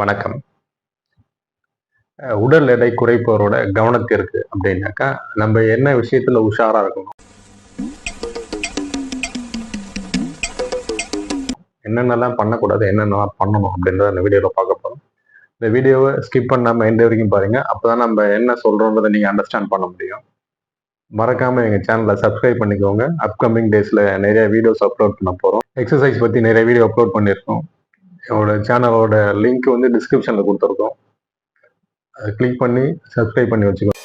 வணக்கம். உடல் எடை குறைப்பவரோட கவனத்திற்கு அப்படின்னாக்கா நம்ம என்ன விஷயத்துல உஷாரா இருக்கணும்? என்னென்னலாம் பண்ணக்கூடாது என்னென்னலாம் பண்ணணும் அப்படின்றத இந்த வீடியோல பார்க்க போறோம். இந்த வீடியோவை ஸ்கிப் பண்ணாம எந்த வரைக்கும் பாருங்க. அப்பதான் நம்ம என்ன சொல்றோன்றதை நீங்க அண்டர்ஸ்டாண்ட் பண்ண முடியும். மறக்காம எங்க சேனலை சப்ஸ்கிரைப் பண்ணிக்கோங்க. அப்கமிங் டேஸ்ல நிறைய வீடியோஸ் அப்லோட் பண்ண போறோம். எக்ஸசைஸ் பத்தி நிறைய வீடியோ அப்லோட் பண்ணியிருக்கோம் என்னோட சேனலோட லிங்க் வந்து டிஸ்கிரிப்ஷன்ல கொடுத்துருக்கோம். அதை கிளிக் பண்ணி சப்ஸ்கிரைப் பண்ணி வச்சுக்கோங்க.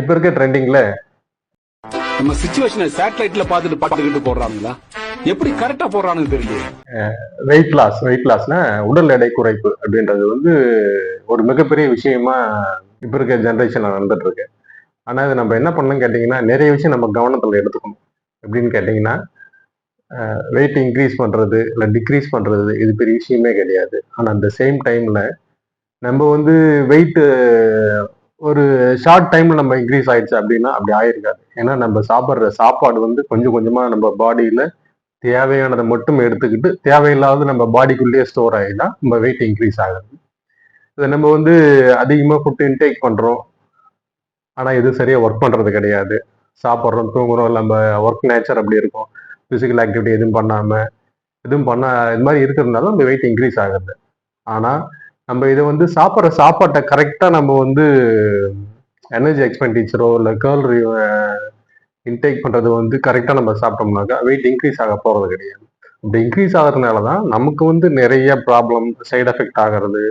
இப்ப இருக்க ட்ரெண்டிங்ல நம்ம சுச்சுவேஷனை சேட்டலைட்ல பார்த்துட்டு பாத்துக்கிட்டு போடுறாங்களா எப்படி கரெக்டா போடுறானுங்க தெரியல வெயிட் லாஸ் வெயிட் லாஸ்னா உடல் எடை குறைப்பு அப்படின்றது வந்து ஒரு மிகப்பெரிய விஷயமா இப்ப இருக்க ஜென்ரேஷன்ல நடந்துட்டு இருக்கு. ஆனா இது நம்ம என்ன பண்ணணும் கேட்டீங்கன்னா நிறைய விஷயம் நம்ம கவனத்துல எடுத்துக்கணும். எப்படின்னு கேட்டிங்கன்னா வெயிட் இன்க்ரீஸ் பண்ணுறது இல்லை டிக்ரீஸ் பண்ணுறது இது பெரிய விஷயமே கிடையாது. ஆனால் அந்த சேம் டைமில் நம்ம வந்து வெயிட்டு ஒரு ஷார்ட் டைமில் நம்ம இன்க்ரீஸ் ஆயிடுச்சு அப்படின்னா அப்படி ஆயிருக்காது. ஏன்னா நம்ம சாப்பிட்ற சாப்பாடு வந்து கொஞ்சம் கொஞ்சமாக நம்ம பாடியில் தேவையானதை மட்டும் எடுத்துக்கிட்டு தேவையில்லாத நம்ம பாடிக்குள்ளேயே ஸ்டோர் ஆகினா நம்ம வெயிட் இன்க்ரீஸ் ஆகுது. இதை நம்ம வந்து அதிகமாக ஃபுட் இன்டேக் பண்ணுறோம் ஆனால் இது சரியாக ஒர்க் பண்ணுறது கிடையாது. சாப்பிட்றோம் தூங்குறோம் நம்ம ஒர்க் நேச்சர் அப்படி இருக்கும். ஃபிசிக்கல் ஆக்டிவிட்டி எதுவும் பண்ணாமல் எதுவும் பண்ண இது மாதிரி இருக்கிறதுனால நம்ம வெயிட் இன்க்ரீஸ் ஆகுது. ஆனால் நம்ம இதை வந்து சாப்பிட்ற சாப்பாட்டை கரெக்டாக நம்ம வந்து எனர்ஜி எக்ஸ்பெண்டிச்சரோ இல்லை கேர்ள் இன்டேக் பண்ணுறது வந்து கரெக்டாக நம்ம சாப்பிட்டோம்னாக்கா வெயிட் இன்க்ரீஸ் ஆக போகிறது கிடையாது. இப்படி இன்க்ரீஸ் ஆகிறதுனால தான் நமக்கு வந்து நிறைய ப்ராப்ளம் சைடு எஃபெக்ட் ஆகிறது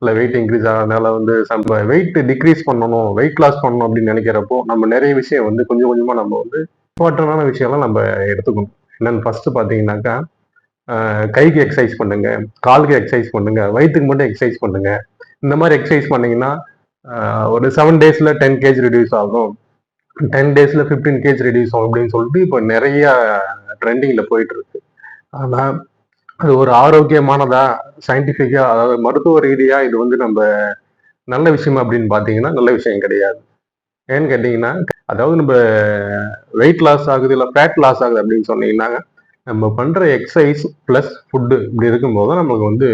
இல்லை வெயிட் இன்க்ரீஸ் ஆகிறதுனால வந்து நம்ம வெயிட் டிக்ரீஸ் பண்ணணும் வெயிட் லாஸ் பண்ணணும் அப்படின்னு நினைக்கிறப்போ நம்ம நிறைய விஷயம் வந்து கொஞ்சம் கொஞ்சமாக நம்ம வந்து இம்பார்ட்டண்டான விஷயம்லாம் நம்ம எடுத்துக்கணும். என்னென்னு ஃபர்ஸ்ட் பார்த்தீங்கன்னாக்கா கைக்கு எக்ஸசைஸ் பண்ணுங்க காலுக்கு எக்ஸசைஸ் பண்ணுங்க வயிற்றுக்கு மட்டும் எக்ஸசைஸ் பண்ணுங்க. இந்த மாதிரி எக்ஸசைஸ் பண்ணீங்கன்னா ஒரு செவன் டேஸில் டென் கேஜ் ரிடியூஸ் ஆகும். டென் டேஸில் ஃபிஃப்டீன் கேஜ் ரிடியூஸ் ஆகும் அப்படின்னு சொல்லிட்டு இப்போ நிறைய ட்ரெண்டிங்கில் போயிட்டு இருக்கு. ஆனா அது ஒரு ஆரோக்கியமானதா சயின்டிஃபிக்கா அதாவது மருத்துவ ரீதியா இது வந்து நம்ம நல்ல விஷயம் அப்படின்னு பார்த்தீங்கன்னா நல்ல விஷயம் கிடையாது. ஏன்னு கேட்டீங்கன்னா அதாவது நம்ம வெயிட் லாஸ் ஆகுது இல்லை ஃபேட் லாஸ் ஆகுது அப்படின்னு சொன்னீங்கன்னா நம்ம பண்ற எக்ஸசைஸ் ப்ளஸ் ஃபுட்டு இப்படி இருக்கும்போது தான் நமக்கு வந்து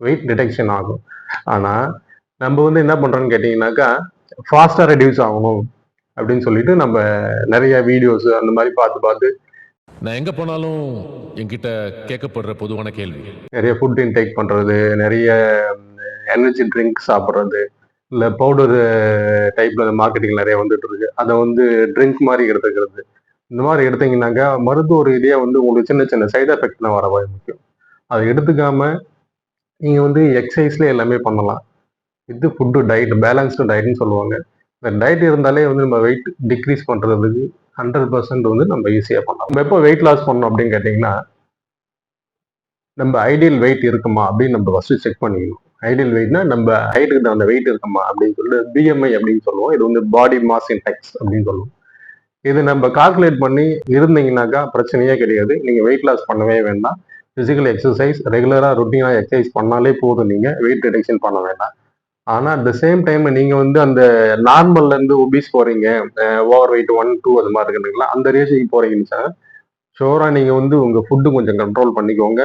வெயிட் டிடெக்ஷன் ஆகும். ஆனால் நம்ம வந்து என்ன பண்றோம்னு கேட்டீங்கன்னாக்கா ஃபாஸ்டா ரெடியூஸ் ஆகணும் அப்படின்னு சொல்லிட்டு நம்ம நிறைய வீடியோஸ் அந்த மாதிரி பார்த்து பார்த்து நான் எங்க போனாலும் என்கிட்ட கேட்கப்படுற பொதுவான கேள்வி. நிறைய ஃபுட் இன்டேக் பண்றது நிறைய எனர்ஜி ட்ரிங்க் சாப்பிட்றது இல்லை பவுடர் டைப்ல மார்க்கெட்டிங் நிறைய வந்துட்டு இருக்கு. அதை வந்து ட்ரிங்க் மாதிரி எடுத்துக்கிறது. இந்த மாதிரி எடுத்தீங்கன்னாக்கா மருத்துவ ரீதியாக வந்து உங்களுக்கு சின்ன சின்ன சைடு எஃபெக்ட்லாம் வர வாய் முக்கியம் அதை எடுத்துக்காம நீங்கள் வந்து எக்ஸசைஸ்ல எல்லாமே பண்ணலாம். இது ஃபுட்டு டயட் பேலன்ஸ்டு டயட்னு சொல்லுவாங்க. இந்த டயட் இருந்தாலே வந்து நம்ம வெயிட் டிக்ரீஸ் பண்ணுறதுக்கு ஹண்ட்ரட் பர்சன்ட் வந்து நம்ம ஈஸியாக பண்ணலாம். நம்ம எப்போ வெயிட் லாஸ் பண்ணணும் அப்படின்னு கேட்டிங்கன்னா நம்ம ஐடியல் வெயிட் இருக்குமா அப்படின்னு நம்ம ஃபஸ்ட்டு செக் பண்ணிக்கணும். ஐடியல் வெயிட்னா நம்ம ஹைட்டுக்கு தகுந்த வெயிட் இருக்குமா அப்படின்னு சொல்லிட்டு பிஎம்ஐ அப்படின்னு சொல்லுவோம். இது வந்து பாடி மாஸ் இன்டெக்ஸ் அப்படின்னு சொல்லுவோம். இது நம்ம கால்குலேட் பண்ணி இருந்தீங்கன்னாக்கா பிரச்சனையே கிடையாது. நீங்கள் வெயிட் லாஸ் பண்ணவே வேண்டாம். பிசிக்கல் எக்ஸசைஸ் ரெகுலராக ருட்டீனாக எக்ஸசைஸ் பண்ணாலே போதும். நீங்கள் வெயிட் ரிடக்ஷன் பண்ண வேண்டாம். ஆனா அட் த சேம் டைம் நீங்க வந்து அந்த நார்மல்ல இருந்து ஒபிஸ் போறீங்க ஓவர் வெயிட் ஒன் டூ அது மாதிரி இருக்குங்களா அந்த ரேஷுக்கு போறீங்கன்னு சார் ஷோரா நீங்க வந்து உங்க ஃபுட்டு கொஞ்சம் கண்ட்ரோல் பண்ணிக்கோங்க.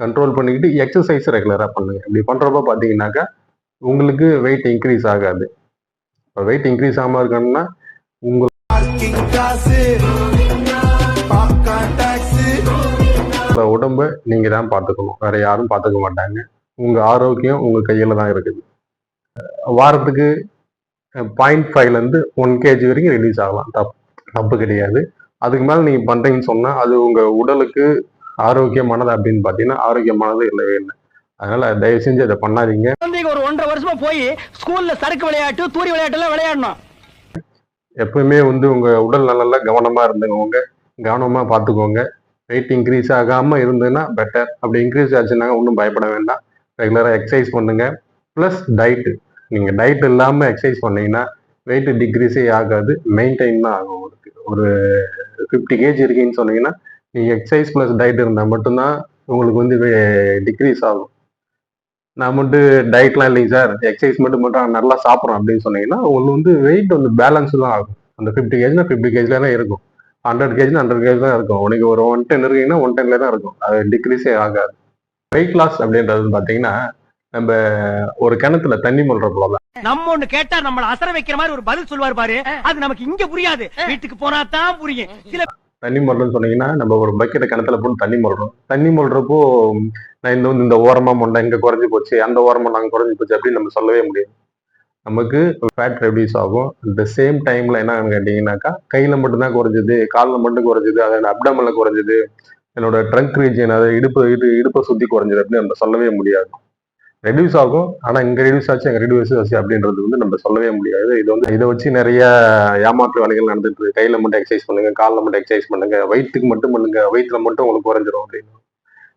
கண்ட்ரோல் பண்ணிக்கிட்டு எக்ஸசைஸ் ரெகுலரா பண்ணுங்க. இப்படி பண்றப்ப பாத்தீங்கன்னாக்கா உங்களுக்கு வெயிட் இன்க்ரீஸ் ஆகாது. இப்போ வெயிட் இன்க்ரீஸ் ஆகாம இருக்கணும்னா உங்களோட உடம்ப நீங்க தான் பார்த்துக்கணும் வேற யாரும் பார்த்துக்க மாட்டாங்க. உங்க ஆரோக்கியம் உங்க கையில தான் இருக்குது. வாரத்துக்கு பாயிண்ட் ஃபைவ்ல இருந்து ஒன் கேஜி வரைக்கும் ரிலீஸ் ஆகலாம். தப்பு தப்பு கிடையாது. அதுக்கு மேல நீங்க பண்றீங்கன்னு சொன்னா அது உங்க உடலுக்கு ஆரோக்கியமானது அப்படின்னு பாத்தீங்கன்னா ஆரோக்கியமானது இல்லவே இல்லை. அதனால தயவு செஞ்சு அதை பண்ணாதீங்க. ஒரு ஒன்றரை வருஷமா போய் ஸ்கூல்ல சறுக்கு விளையாட்டு தூரி விளையாட்டு எல்லாம் விளையாடணும். எப்பவுமே வந்து உங்க உடல் நலன்ல கவனமா இருந்துக்கோங்க. கவனமா பார்த்துக்கோங்க. வெயிட் இன்க்ரீஸ் ஆகாம இருந்ததுன்னா பெட்டர் அப்படி இன்க்ரீஸ் ஆச்சுன்னா ஒன்றும் பயப்பட வேண்டாம். ரெகுலரா எக்ஸசைஸ் பண்ணுங்க. ப்ளஸ் டயட்டு நீங்கள் டயட் இல்லாமல் எக்ஸசைஸ் பண்ணீங்கன்னா வெயிட் டிக்ரீஸே ஆகாது மெயின்டைன் தான் ஆகும் உங்களுக்கு. ஒரு ஃபிஃப்டி கேஜி இருக்கீங்கன்னு சொன்னீங்கன்னா நீங்கள் எக்ஸசைஸ் ப்ளஸ் டயட் இருந்தால் மட்டும்தான் உங்களுக்கு வந்து டிக்ரீஸ் ஆகும். நான் மட்டும் டயட்லாம் இல்லைங்க சார் எக்ஸசைஸ் மட்டும் மட்டும் நல்லா சாப்பிட்றோம் அப்படின்னு சொன்னீங்கன்னா உங்களுக்கு வந்து வெயிட் வந்து பேலன்ஸ் தான் ஆகும். அந்த ஃபிஃப்டி கேஜினா ஃபிஃப்டி கேஜில் தான் இருக்கும். ஹண்ட்ரட் கேஜினா ஹண்ட்ரட் கேஜி தான் இருக்கும். உனக்கு ஒரு ஒன் டென் இருக்கீங்கன்னா ஒன் டென்ல தான் இருக்கும். அது டிக்ரீஸே ஆகாது. வெயிட் லாஸ் அப்படின்றது பார்த்தீங்கன்னா நம்ம ஒரு கிணத்துல தண்ணி முல்ற போல. நம்ம ஒண்ணு கேட்டா நம்மள அசர வைக்கிற மாதிரி ஒரு பதில் சொல்லுவார் பாரு. அது நமக்கு இங்க புரியாது. வீட்டுக்கு போனா தான் புரியும். சில தண்ணி முல்றன்னு சொன்னீங்கன்னா நம்ம ஒரு பக்கெட்டை கிணத்துல போட்டு தண்ணி முல்றோம். தண்ணி முல்றப்போ நான் இந்த வந்து இந்த ஓரமா மொண்டை இங்க குறைஞ்சு போச்சு அந்த ஓரமா நாங்க குறைஞ்சு போச்சு அப்படின்னு நம்ம சொல்லவே முடியாது. நமக்கு ஃபேட் ரெடியூஸ் ஆகும். அட் சேம் டைம்ல என்னன்னு கேட்டீங்கன்னாக்கா கையில மட்டும்தான் குறைஞ்சது காலில் மட்டும் குறைஞ்சது அதோட அப்டமன்ல குறைஞ்சது என்னோட ட்ரங்க் ரீஜன் அதாவது இடுப்பு இடு இடுப்பை சுத்தி குறைஞ்சது அப்படின்னு நம்ம சொல்லவே முடியாது. ரெடியூஸ் ஆகும். ஆனா இங்க ரெடியூஸ் ஆச்சு அங்க ரெடியூஸ் ஆச்சு அப்படின்றது வந்து நம்ம சொல்லவே முடியாது. இது வந்து இதை வச்சு நிறைய ஏமாற்று வேலைகள் நடந்துட்டு இருக்கு. கையில மட்டும் எக்ஸசைஸ் பண்ணுங்க காலில் மட்டும் எக்ஸசைஸ் பண்ணுங்க வயிற்றுக்கு மட்டும் பண்ணுங்க வயிற்றுல மட்டும் உங்களுக்கு குறைஞ்சிரும் அப்படின்னு.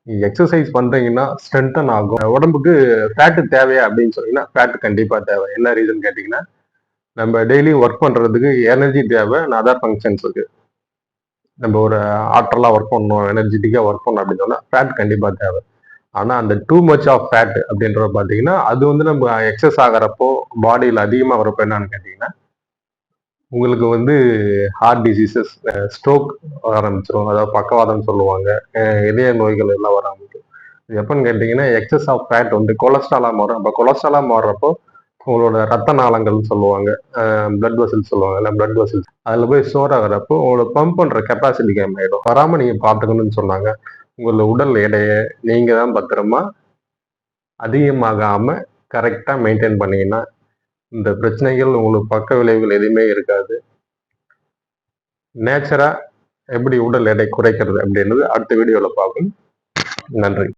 நீங்க எக்ஸசைஸ் பண்றீங்கன்னா ஸ்ட்ரென்தன் ஆகும். உடம்புக்கு ஃபேட்டு தேவையா அப்படின்னு சொன்னீங்கன்னா ஃபேட் கண்டிப்பா தேவை. என்ன ரீசன் கேட்டீங்கன்னா நம்ம டெய்லி ஒர்க் பண்றதுக்கு எனர்ஜி தேவை அதர் ஃபங்க்ஷன்ஸ் இருக்கு. நம்ம ஒரு ஆற்றலாக ஒர்க் பண்ணணும் எனர்ஜெட்டிக்காக ஒர்க் பண்ணணும் அப்படின்னு சொன்னால் ஃபேட் கண்டிப்பாக தேவை. ஆனா அந்த டூ மச் ஆஃப் ஃபேட் அப்படின்றத பாத்தீங்கன்னா அது வந்து நம்ம எக்ஸஸ் ஆகிறப்போ பாடியில் அதிகமாக வரப்போ என்னன்னு கேட்டீங்கன்னா உங்களுக்கு வந்து ஹார்ட் டிசீசஸ் ஸ்ட்ரோக் ஆரம்பிச்சிடும் அதாவது பக்கவாதம் சொல்லுவாங்க. இதய நோய்கள் எல்லாம் வர ஆரம்பிக்கும். இது எப்போன்னு கேட்டிங்கன்னா எக்ஸஸ் ஆஃப் ஃபேட் வந்து கொலஸ்ட்ராலாக மாறும். அப்போ கொலஸ்ட்ராலாக மாறுறப்போ உங்களோட ரத்த நாளங்கள்னு சொல்லுவாங்க. பிளட் வெசல்ஸ் சொல்லுவாங்க இல்லை பிளட் வெசல்ஸ் அதில் போய் ஸ்டோர் ஆகிறப்போ உங்களோட பம்ப் பண்ணுற கெப்பாசிட்டி கேம் ஆகிடும் வராமல் நீங்கள் பார்த்துக்கணும்னு சொன்னாங்க. உங்களோட உடல் எடையை நீங்கள் தான் பத்திரமா அதிகமாகாமல் கரெக்டாக மெயின்டைன் பண்ணீங்கன்னா இந்த பிரச்சனைகள் உங்களுக்கு பக்க விளைவுகள் எதுவுமே இருக்காது. நேச்சராக எப்படி உடல் எடை குறைக்கிறது அப்படின்றது அடுத்த வீடியோவில் பார்ப்போம். நன்றி.